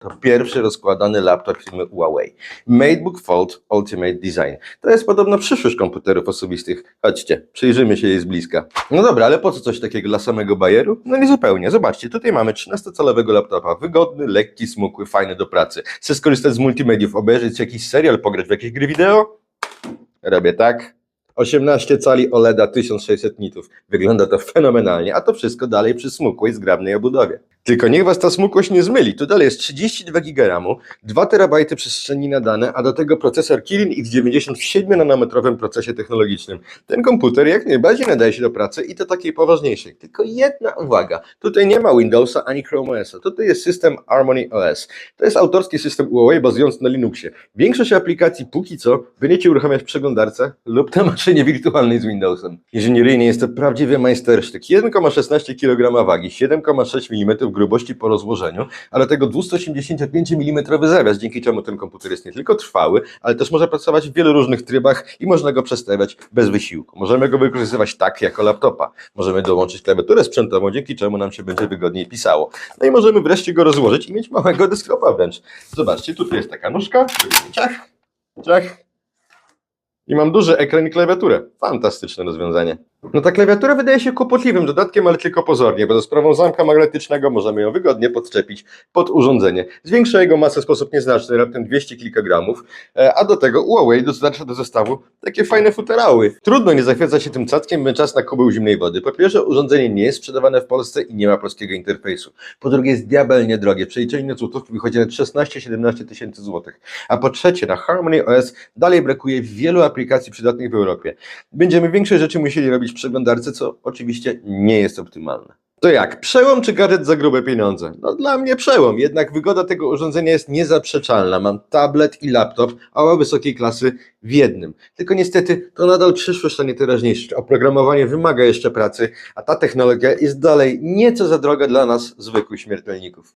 To pierwszy rozkładany laptop firmy Huawei. MateBook Fold Ultimate Design. To jest podobno przyszłość komputerów osobistych. Chodźcie, przyjrzymy się jej z bliska. No dobra, ale po co coś takiego dla samego bajeru? No nie zupełnie. Zobaczcie, tutaj mamy 13-calowego laptopa. Wygodny, lekki, smukły, fajny do pracy. Chcę skorzystać z multimediów, obejrzeć jakiś serial, pograć w jakieś gry wideo? Robię tak. 18 cali OLEDa 1600 nitów. Wygląda to fenomenalnie, a to wszystko dalej przy smukłej, zgrabnej obudowie. Tylko niech was ta smukłość nie zmyli. Tu dalej jest 32 GB RAMu, 2 TB przestrzeni na dane, a do tego procesor Kirin X90 w 7-nanometrowym procesie technologicznym. Ten komputer jak najbardziej nadaje się do pracy i to takiej poważniejszej. Tylko jedna uwaga. Tutaj nie ma Windowsa ani Chrome OS. Tutaj jest system Harmony OS. To jest autorski system Huawei bazujący na Linuxie. Większość aplikacji póki co będziecie uruchamiać w przeglądarce lub na maszynie wirtualnej z Windowsem. Inżynieryjnie jest to prawdziwy majstersztyk. 1,16 kg wagi, 7,6 mm grubości po rozłożeniu, a do tego 285 mm zawias, dzięki czemu ten komputer jest nie tylko trwały, ale też może pracować w wielu różnych trybach i można go przestawiać bez wysiłku. Możemy go wykorzystywać tak jako laptopa. Możemy dołączyć klawiaturę sprzętową, dzięki czemu nam się będzie wygodniej pisało. No i możemy wreszcie go rozłożyć i mieć małego desktopa wręcz. Zobaczcie, tutaj jest taka nóżka, ciach, ciach, i mam duży ekran i klawiaturę. Fantastyczne rozwiązanie. No ta klawiatura wydaje się kłopotliwym dodatkiem, ale tylko pozornie, bo za sprawą zamka magnetycznego możemy ją wygodnie podczepić pod urządzenie. Zwiększa jego masę w sposób nieznaczny, raptem 200 kilka gramów, e, a do tego Huawei dostarcza do zestawu takie fajne futerały. Trudno nie zachwycać się tym cackiem, by czas na kubeł zimnej wody. Po pierwsze, urządzenie nie jest sprzedawane w Polsce i nie ma polskiego interfejsu. Po drugie, jest diabelnie drogie. Przeliczenie na złotówki wychodzi na 16-17 tysięcy złotych. A po trzecie, na Harmony OS dalej brakuje wielu aplikacji przydatnych w Europie. Będziemy większe rzeczy musieli robić w przeglądarce, co oczywiście nie jest optymalne. To jak, przełom czy gadżet za grube pieniądze? No dla mnie przełom, jednak wygoda tego urządzenia jest niezaprzeczalna. Mam tablet i laptop, a wysokiej klasy w jednym. Tylko niestety to nadal przyszłość, a nie teraźniejszość. Oprogramowanie wymaga jeszcze pracy, a ta technologia jest dalej nieco za droga dla nas, zwykłych śmiertelników.